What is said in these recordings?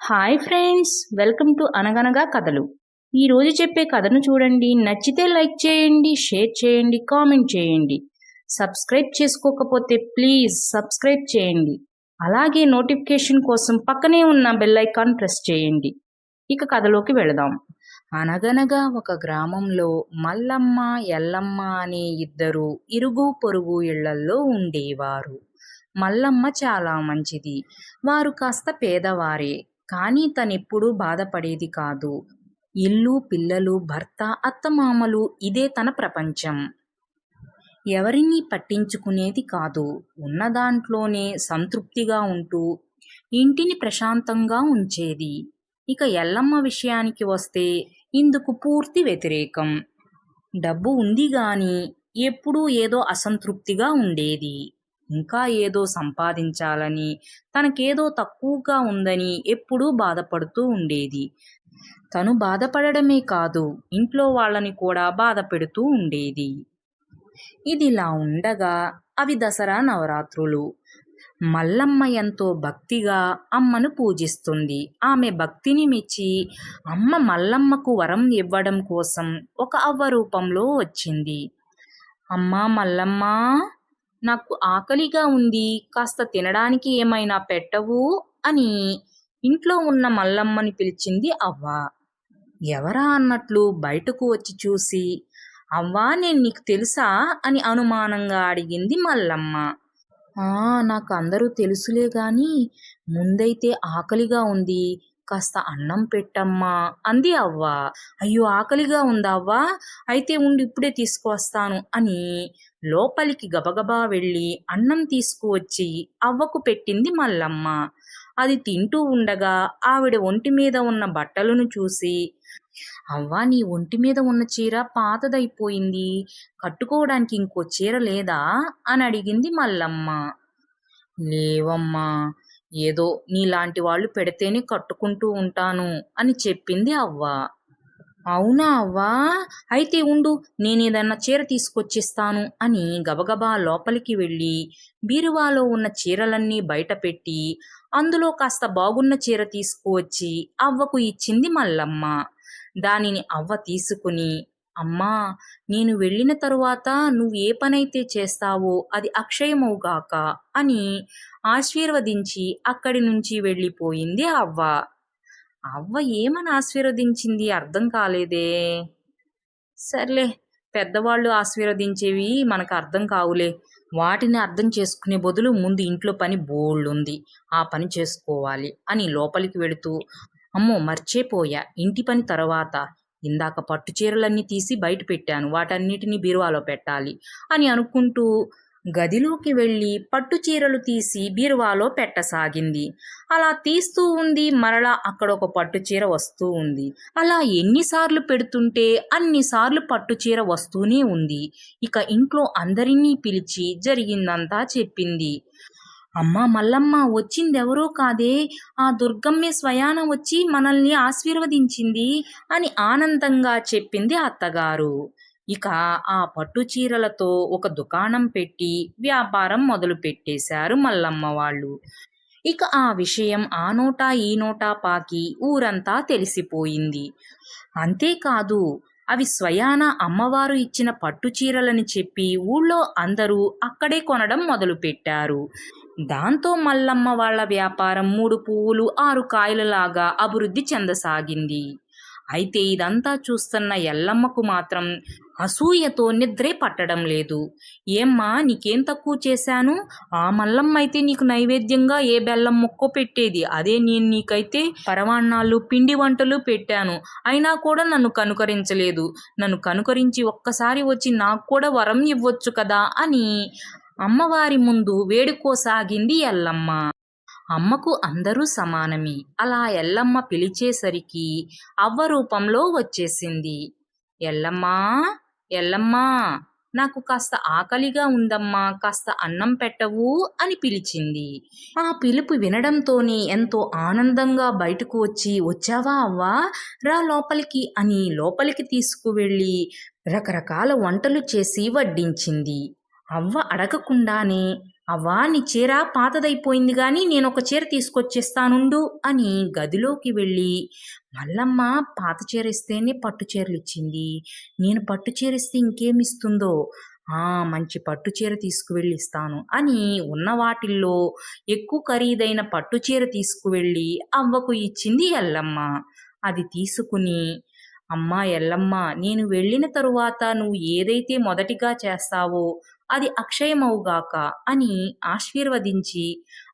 Hi friends welcome to అనగనగా కథలు. ఈరోజు చెప్పే కథను చూడండి. నచ్చితే లైక్ చేయండి షేర్ చేయండి కామెంట్ చేయండి. సబ్స్క్రైబ్ చేసుకోకపోతే ప్లీజ్ సబ్స్క్రైబ్ చేయండి. అలాగే నోటిఫికేషన్ కోసం పక్కనే ఉన్న బెల్ ఐకాన్ ప్రెస్ చేయండి. ఇక కథలోకి వెళదాం. అనగనగా ఒక గ్రామంలో మల్లమ్మ ఎల్లమ్మ అనే ఇద్దరు ఇరుగు పొరుగు ఇళ్ళల్లో ఉండేవారు. మల్లమ్మ చాలా మంచిది. వారు కాస్త పేదవారే. కానీ తనెప్పుడూ బాధపడేది కాదు. ఇల్లు పిల్లలు భర్త అత్తమామలు ఇదే తన ప్రపంచం. ఎవరినీ పట్టించుకునేది కాదు. ఉన్నదాంట్లోనే సంతృప్తిగా ఉంటూ ఇంటిని ప్రశాంతంగా ఉంచేది. ఇక ఎల్లమ్మ విషయానికి వస్తే ఇందుకు పూర్తి వ్యతిరేకం. డబ్బు ఉంది గాని ఎప్పుడూ ఏదో అసంతృప్తిగా ఉండేది. ఇంకా ఏదో సంపాదించాలని తనకేదో తక్కువగా ఉందని ఎప్పుడూ బాధపడుతూ ఉండేది. తను బాధపడడమే కాదు ఇంట్లో వాళ్ళని కూడా బాధ పెడుతూ ఉండేది. ఇదిలా ఉండగా అవి దసరా నవరాత్రులు. మల్లమ్మ ఎంతో భక్తిగా అమ్మను పూజిస్తుంది. ఆమె భక్తిని మెచ్చి అమ్మ మల్లమ్మకు వరం ఇవ్వడం కోసం ఒక అవ్వ రూపంలో వచ్చింది. అమ్మా మల్లమ్మ నాకు ఆకలిగా ఉంది కాస్త తినడానికి ఏమైనా పెట్టవు అని ఇంట్లో ఉన్న మల్లమ్మని పిలిచింది అవ్వ. ఎవరా అన్నట్లు బయటకు వచ్చి చూసి అవ్వా నేను నీకు తెలుసా అని అనుమానంగా అడిగింది మల్లమ్మ. "ఆ, నాకు అందరూ తెలుసులే గాని ముందైతే ఆకలిగా ఉంది కాస్త అన్నం పెట్టమ్మా అంది అవ్వ. అయ్యో ఆకలిగా ఉందా అవ్వ. అయితే ఉండి ఇప్పుడే తీసుకువస్తాను అని లోపలికి గబగబా వెళ్ళి అన్నం తీసుకువచ్చి అవ్వకు పెట్టింది మల్లమ్మ. అది తింటూ ఉండగా ఆవిడ ఒంటి మీద ఉన్న బట్టలను చూసి అవ్వా నీ ఒంటి మీద ఉన్న చీర పాతదైపోయింది. కట్టుకోవడానికి ఇంకో చీర లేదా? అని అడిగింది మల్లమ్మ. లేవమ్మా ఏదో నీలాంటి వాళ్ళు పెడితేనే కట్టుకుంటూ ఉంటాను అని చెప్పింది అవ్వ. అవునా అవ్వా? అయితే ఉండు నేనేదన్నా చీర తీసుకొచ్చిస్తాను అని గబగబా లోపలికి వెళ్ళి బీరువాలో ఉన్న చీరలన్నీ బయట పెట్టి అందులో కాస్త బాగున్న చీర తీసుకువచ్చి అవ్వకు ఇచ్చింది మల్లమ్మ. దానిని అవ్వ తీసుకుని అమ్మా నేను వెళ్ళిన తరువాత నువ్వు ఏ పనైతే చేస్తావో అది అక్షయమవుగాక అని ఆశీర్వదించి అక్కడి నుంచి వెళ్ళిపోయింది అవ్వ. అవ్వ ఏమని ఆశీర్వదించింది అర్థం కాలేదే. సర్లే పెద్దవాళ్ళు ఆశీర్వదించేవి మనకు అర్థం కావులే. వాటిని అర్థం చేసుకునే బదులు ముందు ఇంట్లో పని బోళ్ళుంది ఆ పని చేసుకోవాలి అని లోపలికి వెళుతూ అమ్మో మర్చిపోయా. ఇంటి పని తర్వాత ఇందాక పట్టు చీరలన్నీ తీసి బయట పెట్టాను వాటన్నిటిని బీరువాలో పెట్టాలి అని అనుకుంటూ గదిలోకి వెళ్ళి పట్టు చీరలు తీసి బీరువాలో పెట్టసాగింది. అలా తీస్తూ ఉంది మరలా అక్కడ ఒక పట్టు చీర వస్తూ ఉంది. అలా ఎన్నిసార్లు పెడుతుంటే అన్నిసార్లు పట్టు చీర వస్తూనే ఉంది. ఇక ఇంట్లో అందరినీ పిలిచి జరిగిందంతా చెప్పింది. అమ్మా మల్లమ్మ వచ్చిందెవరో కాదే. ఆ దుర్గమ్మే స్వయాన వచ్చి మనల్ని ఆశీర్వదించింది అని ఆనందంగా చెప్పింది అత్తగారు. ఇక ఆ పట్టు చీరలతో ఒక దుకాణం పెట్టి వ్యాపారం మొదలు పెట్టేశారు మల్లమ్మ వాళ్ళు. ఇక ఆ విషయం ఆ నోటా ఈ నోటా పాకి ఊరంతా తెలిసిపోయింది. అంతేకాదు అవి స్వయాన అమ్మవారు ఇచ్చిన పట్టు చీరలని చెప్పి ఊళ్ళో అందరూ అక్కడే కొనడం మొదలుపెట్టారు. దాంతో మల్లమ్మ వాళ్ళ వ్యాపారం మూడు పువ్వులు ఆరు కాయలలాగా అభివృద్ధి చెందసాగింది. అయితే ఇదంతా చూస్తున్న ఎల్లమ్మకు మాత్రం అసూయతో నిద్రే పట్టడం లేదు. ఏమ్మా నీకేం తక్కువ చేశాను? ఆ మల్లమ్మ అయితే నీకు నైవేద్యంగా ఏ బెల్లం మొక్కో పెట్టేది? అదే నేను నీకైతే పరమాన్నాలు పిండి వంటలు పెట్టాను. అయినా కూడా నన్ను కనుకరించలేదు. నన్ను కనుకరించి ఒక్కసారి వచ్చి నాకు కూడా వరం ఇవ్వచ్చు కదా అని అమ్మవారి ముందు వేడుకోసాగింది ఎల్లమ్మ. అమ్మకు అందరూ సమానమే. అలా ఎల్లమ్మ పిలిచేసరికి అవ్వ రూపంలో వచ్చేసింది. ఎల్లమ్మా ఎల్లమ్మా నాకు కాస్త ఆకలిగా ఉందమ్మా కాస్త అన్నం పెట్టవు అని పిలిచింది. ఆ పిలుపు వినడంతోనే ఎంతో ఆనందంగా బయటకు వచ్చి వచ్చావా అవ్వా? రా లోపలికి అని లోపలికి తీసుకువెళ్ళి రకరకాల వంటలు చేసి వడ్డించింది. అవ్వ అడగకుండానే అవ్వా నీ చీర పాతదైపోయింది గాని నేను ఒక చీర తీసుకొచ్చేస్తానుండు అని గదిలోకి వెళ్ళి మల్లమ్మ పాత చీర ఇస్తేనే పట్టు చీరలు ఇచ్చింది నేను పట్టు చీర ఇస్తే ఇంకేమిస్తుందో? ఆ మంచి పట్టు చీర తీసుకువెళ్ళి ఇస్తాను అని ఉన్న వాటిల్లో ఎక్కువ ఖరీదైన పట్టు చీర తీసుకువెళ్ళి అవ్వకు ఇచ్చింది ఎల్లమ్మ. అది తీసుకుని అమ్మా ఎల్లమ్మ నేను వెళ్ళిన తరువాత నువ్వు ఏదైతే మొదటిగా చేస్తావో అది అక్షయమవుగాక అని ఆశీర్వదించి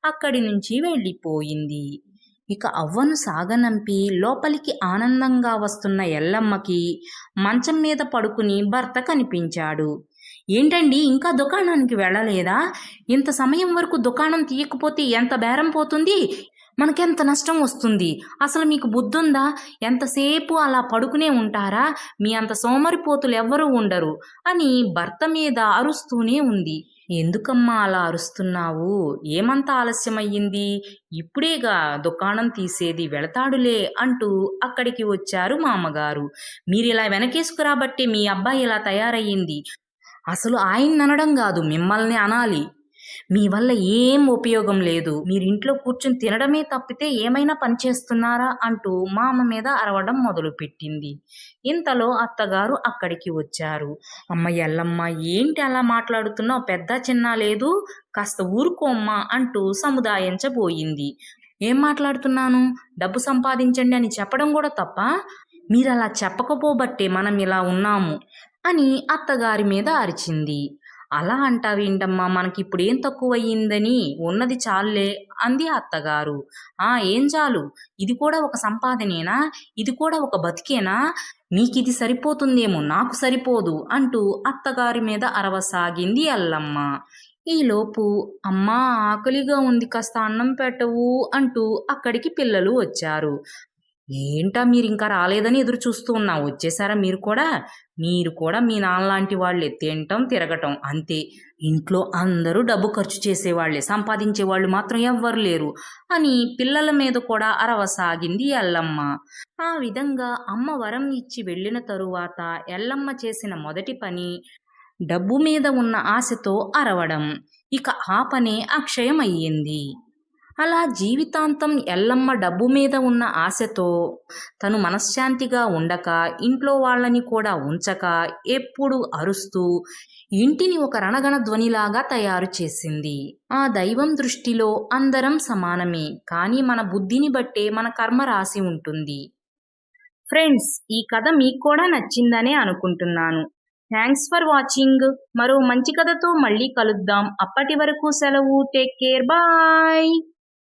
అక్కడి నుంచి వెళ్ళిపోయింది. ఇక అవ్వను సాగనంపి లోపలికి ఆనందంగా వస్తున్న ఎల్లమ్మకి మంచం మీద పడుకుని భర్త కనిపించాడు. ఏంటండి ఇంకా దుకాణానికి వెళ్ళలేదా? ఇంత సమయం వరకు దుకాణం తీయకపోతే ఎంత బేరం పోతుంది? మనకెంత నష్టం వస్తుంది? అసలు మీకు బుద్ధుందా? ఎంతసేపు అలా పడుకునే ఉంటారా? మీ అంత సోమరిపోతులు ఎవ్వరూ ఉండరు అని భర్త మీద అరుస్తూనే ఉంది. ఎందుకమ్మా అలా అరుస్తున్నావు? ఏమంత ఆలస్యమయ్యింది? ఇప్పుడేగా దుకాణం తీసేది వెళతాడులే అంటూ అక్కడికి వచ్చారు మామగారు. మీరిలా వెనకేసుకురాబట్టే మీ అబ్బాయి ఇలా తయారయ్యింది. అసలు ఆయన అనడం కాదు మిమ్మల్ని అనాలి. మీ వల్ల ఏం ఉపయోగం లేదు. మీరు ఇంట్లో కూర్చుని తినడమే తప్పితే ఏమైనా పని చేస్తున్నారా అంటూ మామ మీద అరవడం మొదలుపెట్టింది. ఇంతలో అత్తగారు అక్కడికి వచ్చారు. అమ్మ ఎల్లమ్మ ఏంటి అలా మాట్లాడుతున్నావు? పెద్ద చిన్న లేదు. కాస్త ఊరుకోమ్మా అంటూ సముదాయించబోయింది. ఏం మాట్లాడుతున్నాను? డబ్బు సంపాదించండి అని చెప్పడం కూడా తప్ప? మీరు అలా చెప్పకపోబట్టే మనం ఇలా ఉన్నాము అని అత్తగారి మీద అరిచింది. అలా అంటావేంటమ్మా? మనకి ఇప్పుడు ఏం తక్కువయ్యిందని? ఉన్నది చాలులే అంది అత్తగారు. ఆ ఏం చాలు? ఇది కూడా ఒక సంపాదనేనా? ఇది కూడా ఒక బతికేనా? నీకిది ఇది సరిపోతుందేమో నాకు సరిపోదు అంటూ అత్తగారి మీద అరవసాగింది అల్లమ్మ. ఈలోపు అమ్మా ఆకలిగా ఉంది కాస్త అన్నం పెట్టవు అంటూ అక్కడికి పిల్లలు వచ్చారు. ఏంటా మీరు ఇంకా రాలేదని ఎదురు చూస్తూ ఉన్నా వచ్చేసారా మీరు కూడా? మీరు కూడా మీ నాన్నలాంటి వాళ్ళే. తినటం తిరగటం. అంతే. ఇంట్లో అందరూ డబ్బు ఖర్చు చేసేవాళ్ళే సంపాదించే వాళ్ళు మాత్రం ఎవ్వరు లేరు. అని పిల్లల మీద కూడా అరవసాగింది ఎల్లమ్మ. ఆ విధంగా అమ్మ వరం ఇచ్చి వెళ్ళిన తరువాత ఎల్లమ్మ చేసిన మొదటి పని డబ్బు మీద ఉన్న ఆశతో అరవడం. ఇక ఆ పనే అక్షయం అయ్యింది అలా జీవితాంతం ఎల్లమ్మ డబ్బు మీద ఉన్న ఆశతో తను మనశ్శాంతిగా ఉండక ఇంట్లో వాళ్ళని కూడా ఉంచక ఎప్పుడు అరుస్తూ ఇంటిని ఒక రణగణ ధ్వనిలాగా తయారు చేసింది. ఆ దైవం దృష్టిలో అందరం సమానమే కానీ మన బుద్ధిని బట్టే మన కర్మ రాసి ఉంటుంది. ఫ్రెండ్స్ ఈ కథ మీకు కూడా నచ్చిందనే అనుకుంటున్నాను. Thanks for watching. మరో మంచి కథతో మళ్ళీ కలుద్దాం. అప్పటి వరకు సెలవు. Take care. బాయ్.